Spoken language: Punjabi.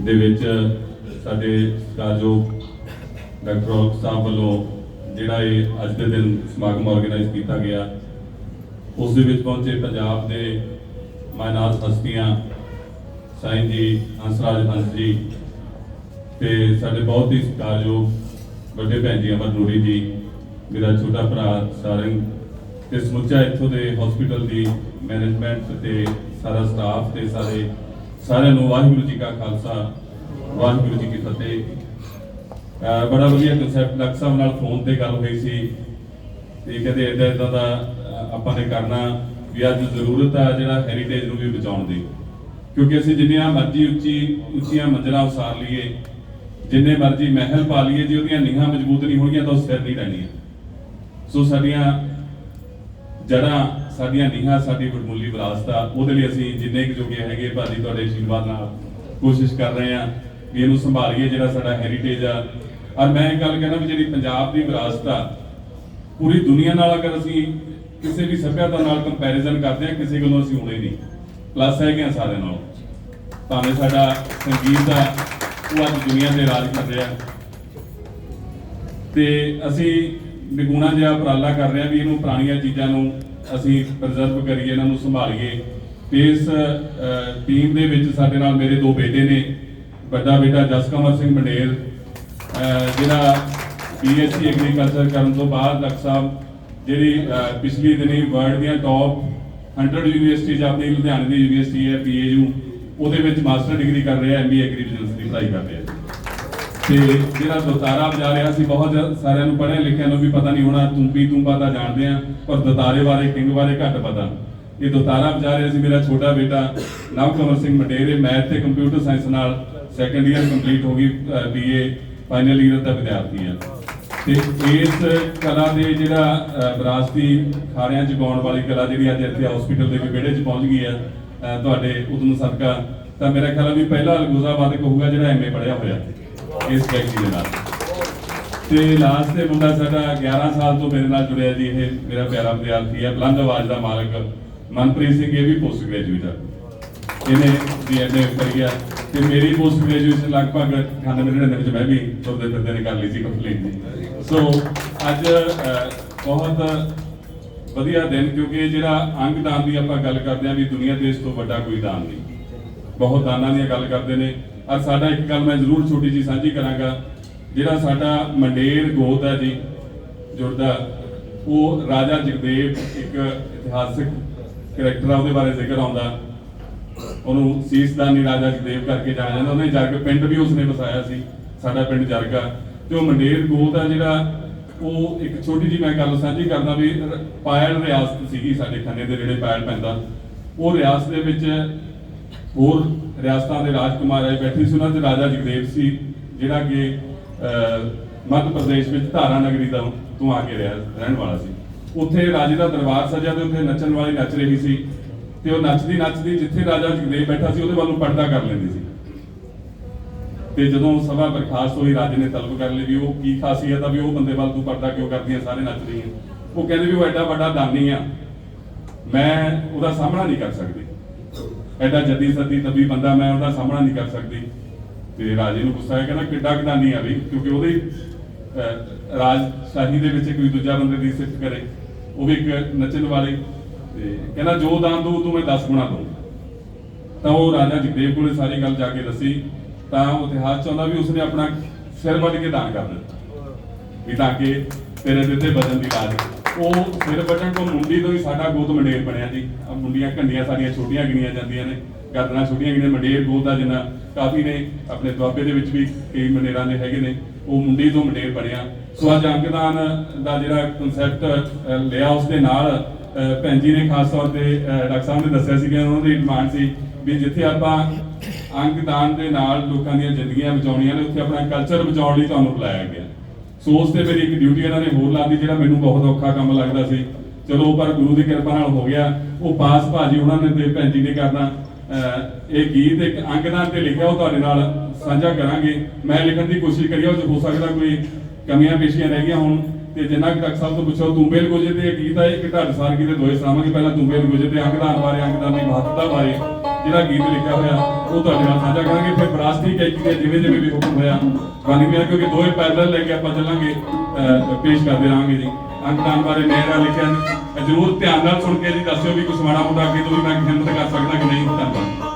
ਦੇ ਵਿੱਚ ਸਾਡੇ ਸਤਿਕਾਰਯੋਗ ਡਾਕਟਰ ਔਲਖ ਸਾਹਿਬ ਵੱਲੋਂ ਜਿਹੜਾ ਇਹ ਅੱਜ ਦੇ ਦਿਨ ਸਮਾਗਮ ਆਰਗੇਨਾਈਜ਼ ਕੀਤਾ ਗਿਆ, ਉਸ ਦੇ ਵਿੱਚ ਪਹੁੰਚੇ ਪੰਜਾਬ ਦੇ ਮਾਇਨਾਸ ਹਸਤੀਆਂ, ਸਾਈਂ ਜੀ, ਹੰਸਰਾਜ ਹੰਸ ਜੀ ਤੇ ਸਾਡੇ ਬਹੁਤ ਹੀ ਸਤਿਕਾਰਯੋਗ ਵੱਡੇ ਭੈਣ ਜੀ ਅਮਰ ਨੂਰੀ ਜੀ, ਮੇਰਾ ਛੋਟਾ ਭਰਾ ਸਾਰੰਗ ਤੇ ਸਮੁੱਚਾ ਇੱਥੋਂ ਦੇ ਹਸਪੀਟਲ ਦੀ ਮੈਨੇਜਮੈਂਟ ਤੇ ਸਾਰਾ ਸਟਾਫ ਤੇ ਸਾਰੇ ਸਾਰਿਆਂ ਨੂੰ ਵਾਹਿਗੁਰੂ ਜੀ ਕਾ ਖਾਲਸਾ, ਵਾਹਿਗੁਰੂ ਜੀ ਕੀ ਫਤਿਹ। ਬੜਾ ਵਧੀਆ ਕਨਸੈਪਟ ਡਾਕਟਰ ਸਾਹਿਬ ਨਾਲ ਫੋਨ ਤੇ ਗੱਲ ਹੋਈ ਸੀ। ਤੇ ਕਹਿੰਦੇ ਇਦਾਂ ਇਦਾਂ ਦਾ ਆਪਾਂ ਨੇ ਕਰਨਾ ਵੀ ਅੱਜ ਜ਼ਰੂਰਤ ਆ ਜਿਹੜਾ ਹੈਰੀਟੇਜ ਨੂੰ ਵੀ ਬਚਾਉਣ ਦੀ। ਕਿਉਂਕਿ ਅਸੀਂ ਜਿੰਨੀਆਂ ਮਰਜ਼ੀ ਉੱਚੀ ਉੱਚੀਆਂ ਮੰਜ਼ਲਾਂ ਉਸਾਰ ਲਈਏ, ਜਿੰਨੇ ਮਰਜ਼ੀ ਮਹਿਲ ਪਾ ਲਈਏ, ਜੇ ਉਹਦੀਆਂ ਨੀਹਾਂ ਮਜ਼ਬੂਤ ਨਹੀਂ ਹੋਣਗੀਆਂ ਤਾਂ ਉਹ ਸਿਰ ਨਹੀਂ ਰਹਿਣੀਆਂ ਸੋ ਸਾਡੀਆਂ ਜੜਾਂ ਸਾਡੀਆਂ ਨੀਹਾਂ, ਸਾਡੀ ਵਡਮੁੱਲੀ ਵਿਰਾਸਤ ਆ। ਉਹਦੇ ਲਈ ਅਸੀਂ ਜਿੰਨੇ ਕੁ ਜੋਗੇ ਹੈਗੇ ਭਾਜੀ ਤੁਹਾਡੇ ਆਸ਼ੀਰਵਾਦ ਨਾਲ ਕੋਸ਼ਿਸ਼ ਕਰ ਰਹੇ ਆ ਵੀ ਇਹਨੂੰ ਸੰਭਾਲੀਏ, ਜਿਹੜਾ ਸਾਡਾ ਹੈਰੀਟੇਜ ਆ। ਔਰ ਮੈਂ ਇਹ ਗੱਲ ਕਹਿੰਦਾ ਵੀ ਜਿਹੜੀ ਪੰਜਾਬ ਦੀ ਵਿਰਾਸਤ ਆ, ਪੂਰੀ ਦੁਨੀਆ ਨਾਲ ਅਗਰ ਅਸੀਂ ਕਿਸੇ ਵੀ ਸੱਭਿਅਤਾ ਨਾਲ ਕੰਪੈਰੀਜ਼ਨ ਕਰਦੇ ਆ, ਕਿਸੇ ਕੋਲੋਂ ਅਸੀਂ ਹੋਣੇ ਨਹੀਂ। ਪਲੱਸ ਹੈਗੇ ਆ ਸਾਰਿਆਂ ਨਾਲ। ਭਾਵੇਂ ਸਾਡਾ ਸੰਗੀਤ ਆ, ਉਹ ਅੱਜ ਦੁਨੀਆ ਤੇ ਰਾਜ ਕਰ ਰਿਹਾ। ਤੇ ਅਸੀਂ ਨਿਗੁਣਾ ਜਿਹਾ ਉਪਰਾਲਾ ਕਰ ਰਹੇ ਹਾਂ ਵੀ ਇਹਨੂੰ ਪੁਰਾਣੀਆਂ ਚੀਜ਼ਾਂ ਨੂੰ ਅਸੀਂ ਪ੍ਰਜ਼ਰਵ ਕਰੀਏ ਇਹਨਾਂ ਨੂੰ ਸੰਭਾਲੀਏ। ਤੇ ਇਸ ਟੀਮ ਦੇ ਵਿੱਚ ਸਾਡੇ ਨਾਲ ਮੇਰੇ ਦੋ ਬੇਟੇ ਨੇ ਵੱਡਾ ਬੇਟਾ ਜਸਕਮਰ ਸਿੰਘ ਮੰਡੇਰ ਅਹ, ਜਿਹੜਾ ਬੀਐਸਸੀ ਐਗਰੀਕਲਚਰ ਕਰਨ ਤੋਂ ਬਾਅਦ ਡਾਕਟਰ ਸਾਹਿਬ ਜਿਹੜੀ ਅਹ, ਪਿਛਲੀ ਦਿਨੀ ਵਰਲਡ ਦੀਆਂ ਟੌਪ 100 ਯੂਨੀਵਰਸਿਟੀਜ਼ ਆਪਣੀ ਲੁਧਿਆਣੇ ਦੀ ਯੂਨੀਵਰਸਿਟੀ ਹੈ ਪੀਏਯੂ ਉਹਦੇ ਵਿੱਚ ਮਾਸਟਰ ਡਿਗਰੀ ਕਰ ਰਿਹਾ ਐਮਬੀ ਐਗਰੀ ਬਿਜ਼ਨਸ ਦੀ ਪੜ੍ਹਾਈ ਕਰ ਰਿਹਾ। ਤੇ ਜਿਹੜਾ ਦਤਾਰਾ ਵਜਾ ਰਿਹਾ ਸੀ, ਬਹੁਤ ਸਾਰਿਆਂ ਨੂੰ ਪੜ੍ਹਿਆ ਲਿਖਿਆ ਨੂੰ ਵੀ ਪਤਾ ਨਹੀਂ ਹੋਣਾ, ਤੁੰਬੀ ਤੁੰਬਾ ਤਾਂ ਜਾਣਦੇ ਆ, ਪਰ ਦਤਾਰੇ ਬਾਰੇ, ਕਿੰਗ ਬਾਰੇ ਘੱਟ ਪਤਾ। ਇਹ ਦਤਾਰਾ ਵਜਾ ਰਿਹਾ ਸੀ, ਮੇਰਾ ਛੋਟਾ ਬੇਟਾ ਨਵਕਮਲ ਸਿੰਘ ਮਟੇਰੇ ਮੈਥ ਤੇ ਕੰਪਿਊਟਰ ਸਾਇੰਸ ਨਾਲ ਸੈਕੰਡ ਈਅਰ ਕੰਪਲੀਟ ਹੋ ਗਈ ਬੀਏ ਫਾਈਨਲ ਈਅਰ ਦਾ ਵਿਦਿਆਰਥੀ ਆ। ਤੇ ਇਸ ਕਲਾ ਦੇ ਜਿਹੜਾ ਵਿਰਾਸਤੀ ਖਾੜਿਆਂ ਚ ਗਾਉਣ ਵਾਲੀ ਕਲਾ ਜਿਹੜੀ ਅੱਜ ਇੱਥੇ ਹਸਪੀਟਲ ਦੇ ਵਿਹੜੇ ਚ ਪਹੁੰਚ ਗਈ ਆ ਤੁਹਾਡੇ ਉਦਮ ਸਦਕਾ, ਤਾਂ ਮੇਰਾ ਖਿਆਲ ਵੀ ਪਹਿਲਾ ਅਲਗੋਜ਼ਾਬਾਦ ਕਹੂਗਾ ਜਿਹੜਾ ਐਮਏ ਪੜਿਆ ਹੋਇਆ। ਇਸ ਵਿਅਕਤੀ ਦੇ ਨਾਲ। ਤੇ ਲਾਸਟ ਤੇ ਮੁੰਡਾ ਸਾਡਾ 11 ਸਾਲ ਤੋਂ ਮੇਰੇ ਨਾਲ ਜੁੜਿਆ ਜੀ, ਇਹ ਮੇਰਾ ਪਿਆਰਾ ਵਿਦਿਆਰਥੀ ਹੈ, ਬਲੰਦ ਆਵਾਜ਼ ਦਾ ਮਾਲਕ। ਮਨਪ੍ਰੀਤ ਸਿੰਘ ਇਹ ਵੀ ਪੋਸਟ ਗ੍ਰੈਜੂਏਟ ਹੈ ਇਹਨੇ ਬੀਐਮਏ ਕਰੀ ਆ। ਤੇ ਮੇਰੀ ਪੋਸਟ ਗ੍ਰੈਜੂਏਸ਼ਨ ਲਗਭਗ 98 99 ਵਿੱਚ ਮੈਂ ਵੀ ਤੁਰਦੇ ਫਿਰਦੇ ਨੇ ਕਰ ਲਈ ਸੀ ਕੰਪਲੀਟ ਜੀ। ਸੋ ਅੱਜ ਬਹੁਤ ਵਧੀਆ ਦਿਨ, ਕਿਉਂਕਿ ਇਹ ਜਿਹੜਾ ਅੰਗ ਦਾਨ ਦੀ ਆਪਾਂ ਗੱਲ ਕਰਦੇ ਆ ਵੀ ਦੁਨੀਆ ਦੇ ਇਸ ਤੋਂ ਵੱਡਾ ਕੋਈ ਦਾਨ ਨਹੀਂ। ਬਹੁਤ ਦਾਨਾਂ ਦੀਆਂ ਗੱਲ ਕਰਦੇ ਨੇ। ਔਰ ਸਾਡਾ ਇੱਕ ਗੱਲ ਮੈਂ ਜ਼ਰੂਰ ਛੋਟੀ ਜੀ ਸਾਂਝੀ ਕਰਾਂਗਾ, ਜਿਹੜਾ ਸਾਡਾ ਮੰਡੇਰ ਗੋਤ ਹੈ ਜੀ ਜੁੜਦਾ ਉਹ ਰਾਜਾ ਜਗਦੇਵ ਇੱਕ ਇਤਿਹਾਸਿਕ ਕਰੈਕਟਰ ਆ, ਉਹਦੇ ਬਾਰੇ ਜ਼ਿਕਰ ਆਉਂਦਾ। ਉਹਨੂੰ ਸੀਸਦਾਨੀ ਰਾਜਾ ਜਗਦੇਵ ਕਰਕੇ ਜਾਣਿਆ ਜਾਂਦਾ, ਉਹਨੇ ਜਰਗ, ਪਿੰਡ ਵੀ ਉਸਨੇ ਵਸਾਇਆ ਸੀ, ਸਾਡਾ ਪਿੰਡ ਜਰਗਾ। ਤੇ ਉਹ ਮੰਡੇਰ ਗੋਤ ਆ ਜਿਹੜਾ, ਉਹ ਇੱਕ ਛੋਟੀ ਜੀ ਮੈਂ ਗੱਲ ਸਾਂਝੀ ਕਰਦਾ ਵੀ ਪਾਇਲ ਰਿਆਸਤ ਸੀਗੀ ਸਾਡੇ ਖੰਨੇ ਦੇ ਜਿਹੜੇ ਪਾਇਲ ਪੈਂਦਾ। ਉਹ ਰਿਆਸਤ ਦੇ ਵਿੱਚ ਹੋਰ ਰਿਆਸਤਾਂ ਦੇ ਰਾਜਕੁਮਾਰ ਆਏ ਬੈਠੇ ਸੀ, ਉਹਨਾਂ ਦੇ ਰਾਜਾ ਜਗਦੇਵ ਸੀ, ਜਿਹੜਾ ਕਿ ਮੱਧ ਪ੍ਰਦੇਸ਼ ਵਿੱਚ ਧਾਰਾ ਨਗਰੀ ਦਾ ਤੋਂ ਆ ਕੇ ਰਿਹਾ, ਰਹਿਣ ਵਾਲਾ ਸੀ। ਉੱਥੇ ਰਾਜੇ ਦਾ ਦਰਬਾਰ ਸਜਿਆ ਤੇ ਉੱਥੇ ਨੱਚਣ ਵਾਲੀ ਨੱਚ ਰਹੀ ਸੀ ਤੇ ਉਹ ਨੱਚਦੀ ਨੱਚਦੀ ਜਿੱਥੇ ਰਾਜਾ ਜਗਦੇਵ ਬੈਠਾ ਸੀ, ਉਹਦੇ ਵੱਲ ਨੂੰ ਪਰਦਾ ਕਰ ਲੈਂਦੀ ਸੀ। ਤੇ ਜਦੋਂ ਸਭਾ ਬਰਖਾਸਤ ਹੋਈ, ਰਾਜੇ ਨੇ ਤਲਬ ਕਰ ਲਈ ਵੀ ਉਹ ਕੀ ਖਾਸੀਅਤ ਆ ਵੀ ਉਹ ਬੰਦੇ ਵੱਲ ਤੂੰ ਪਰਦਾ ਕਿਉਂ ਕਰਦੀਆਂ ਸਾਰੇ ਨੱਚ ਰਹੀਆਂ ਉਹ ਕਹਿੰਦੇ ਵੀ ਉਹ ਐਡਾ ਵੱਡਾ ਦਾਨੀ ਆ, ਮੈਂ ਉਹਦਾ ਸਾਹਮਣਾ ਨਹੀਂ ਕਰ ਸਕਦੀ। ਐਡਾ ਜੱਦੀ ਸੱਦੀ ਤਬੀ ਬੰਦਾ ਮੈਂ ਉਹਦਾ ਸਾਹਮਣਾ ਨਹੀਂ ਕਰ ਸਕਦੀ। ਤੇ ਰਾਜੇ ਨੂੰ ਗੁੱਸਾ ਆਇਆ ਕਹਿੰਦਾ ਕਿੱਡਾ ਕਦਾਨੀ ਆ ਵੀ ਕਿਉਂਕਿ ਉਹਦੇ ਅਹ, ਰਾਜਸ਼ਾਹੀ ਦੇ ਵਿੱਚ ਕੋਈ ਦੂਜਾ ਬੰਦੇ ਦੀ ਸਿਫਤ ਕਰੇ ਉਹ ਵੀ ਇੱਕ ਨੱਚਣ ਵਾਲੇ। ਤੇ ਕਹਿੰਦਾ ਜੋ ਦਾਨ ਦਊ ਤੂੰ ਮੈਂ 10 ਗੁਣਾ ਦਊਂ। ਤਾਂ ਉਹ ਰਾਜਾ ਜਗਦੇਵ ਕੋਲੇ ਸਾਰੀ ਗੱਲ ਜਾ ਕੇ ਦੱਸੀ ਤਾਂ ਉਹ ਇਤਿਹਾਸ ਚਾਹੁੰਦਾ ਵੀ ਉਸਨੇ ਆਪਣਾ ਸਿਰ ਵੱਢ ਕੇ ਦਾਨ ਕਰ ਦਿੱਤਾ। ਵੀ ਤਾਂ ਕਿ ਤੇਰੇ ਦੇ ਉੱਤੇ ਦੀ ਰਾਜ ਉਹ ਸਿਰ ਵੱਢਣ ਤੋਂ ਮੁੰਡੀ ਤੋਂ ਹੀ ਸਾਡਾ ਗੋਤ ਮੰਡੇਰ ਬਣਿਆ ਜੀ। ਆਹ ਮੁੰਡੀਆਂ ਘੰਡੀਆਂ ਸਾਡੀਆਂ ਛੋਟੀਆਂ ਗਿਣੀਆਂ ਜਾਂਦੀਆਂ ਨੇ। ਗਰਦਨਾਂ ਛੋਟੀਆਂ ਗਿਣੀਆਂ, ਮੰਡੇਰ ਗੋਤ ਦਾ ਜਿੰਨਾ। ਕਾਫੀ ਨੇ ਆਪਣੇ ਦੁਆਬੇ ਦੇ ਵਿੱਚ ਵੀ ਕਈ ਮੰਡੇਰਾਂ ਦੇ ਹੈਗੇ ਨੇ। ਉਹ ਮੁੰਡੀ ਤੋਂ ਮੰਡੇਰ ਬਣਿਆ। ਸੋ ਅੱਜ ਅੰਗਦਾਨ ਦਾ ਜਿਹੜਾ ਕਨਸੈਪਟ ਲਿਆ ਉਸ ਦੇ ਨਾਲ ਭੈਣ ਜੀ ਨੇ ਖਾਸ ਤੌਰ ਤੇ ਡਾਕਟਰ ਸਾਹਿਬ ਨੇ ਦੱਸਿਆ ਸੀ ਕਿ ਉਹਨਾਂ ਦੀ ਡਿਮਾਂਡ ਸੀ ਵੀ ਜਿੱਥੇ ਆਪਾਂ ਅੰਗਦਾਨ ਦੇ ਨਾਲ ਲੋਕਾਂ ਦੀਆਂ ਜ਼ਿੰਦਗੀਆਂ ਬਚਾਉਣੀਆਂ ਨੇ, ਉੱਥੇ ਆਪਣਾ ਕਲਚਰ ਬਚਾਉਣ ਲਈ ਤੁਹਾਨੂੰ ਬੁਲਾਇਆ ਗਿਆ। ਸੋ ਉਸ ਤੇ ਮੇਰੀ ਇੱਕ ਡਿਊਟੀ ਇਹਨਾਂ ਨੇ ਹੋਰ ਲਾ ਜਿਹੜਾ ਮੈਨੂੰ ਬਹੁਤ ਔਖਾ ਕੰਮ ਲੱਗਦਾ ਸੀ। ਚਲੋ, ਪਰ ਗੁਰੂ ਦੀ ਕਿਰਪਾ ਨਾਲ ਹੋ ਗਿਆ। ਉਹ ਪਾਸ ਭਾਜੀ ਉਹਨਾਂ ਨੇ ਤੇ ਭੈਣ ਜੀ ਨੇ ਕਰਨਾ। ਇਹ ਗੀਤ ਇੱਕ ਅੰਗਦਾਨ ਤੇ ਲਿਖਿਆ ਉਹ ਤੁਹਾਡੇ ਨਾਲ ਸਾਂਝਾ ਕਰਾਂਗੇ। ਮੈਂ ਲਿਖਣ ਦੀ ਕੋਸ਼ਿਸ਼ ਕਰੀ ਉਹ 'ਚ ਹੋ ਸਕਦਾ ਕੋਈ ਕਮੀਆਂ ਪੇਸ਼ੀਆਂ ਰਹਿ ਗਈਆਂ ਹੋਣ। ਤੇ ਜਿੰਨਾ ਕਿ ਡਾਕਟਰ ਸਾਹਿਬ ਤੋਂ ਪੁੱਛੋ ਤੁੰਬੇ ਲਗੋਜੇ ਤੇ ਇਹ ਗੀਤ ਹੈ ਇੱਕ ਢੱਡ ਸਾਰਗੀ ਦੇ ਦੋਏ ਸੁਣਾਵਾਂਗੇ ਪਹਿਲਾਂ ਤੁੰਬੇ ਲਗੋਜੇ ਤੇ ਅੰਗਦਾਨ ਬਾਰੇ, ਅੰਗਦਾਨ ਦੀ ਮਹੱਤਤਾ ਬਾਰੇ। ਜਿਹੜਾ ਗੀਤ ਲਿਖਿਆ ਹੋਇਆ ਉਹ ਤੁਹਾਡੇ ਨਾਲ ਸਾਂਝਾ ਕਰਾਂਗੇ। ਫਿਰ ਵਿਰਾਸਤੀ ਗਾਇਕੀ ਦੇ ਜਿਵੇਂ ਜਿਵੇਂ ਵੀ ਹੁਕਮ ਹੋਇਆ ਬਾਨੀ ਕਿਉਂਕਿ ਦੋਵੇਂ ਪੈਰਲਲ ਲੈ ਕੇ ਆਪਾਂ ਚੱਲਾਂਗੇ ਅਹ, ਪੇਸ਼ ਕਰਦੇ ਰਹਾਂਗੇ ਜੀ। ਅੰਤਾਂ ਬਾਰੇ ਮੇਰਾ ਲਿਖਿਆ ਜਰੂਰ ਧਿਆਨ ਨਾਲ ਸੁਣ ਕੇ ਜੀ ਦੱਸਿਓ ਵੀ ਕੁਛ ਮਾੜਾ ਮੋਟਾ ਅੱਗੇ ਤੋਂ ਵੀ ਮੈਂ ਹਿੰਮਤ ਕਰ ਸਕਦਾ ਕਿ ਨਹੀਂ। ਧੰਨਵਾਦ।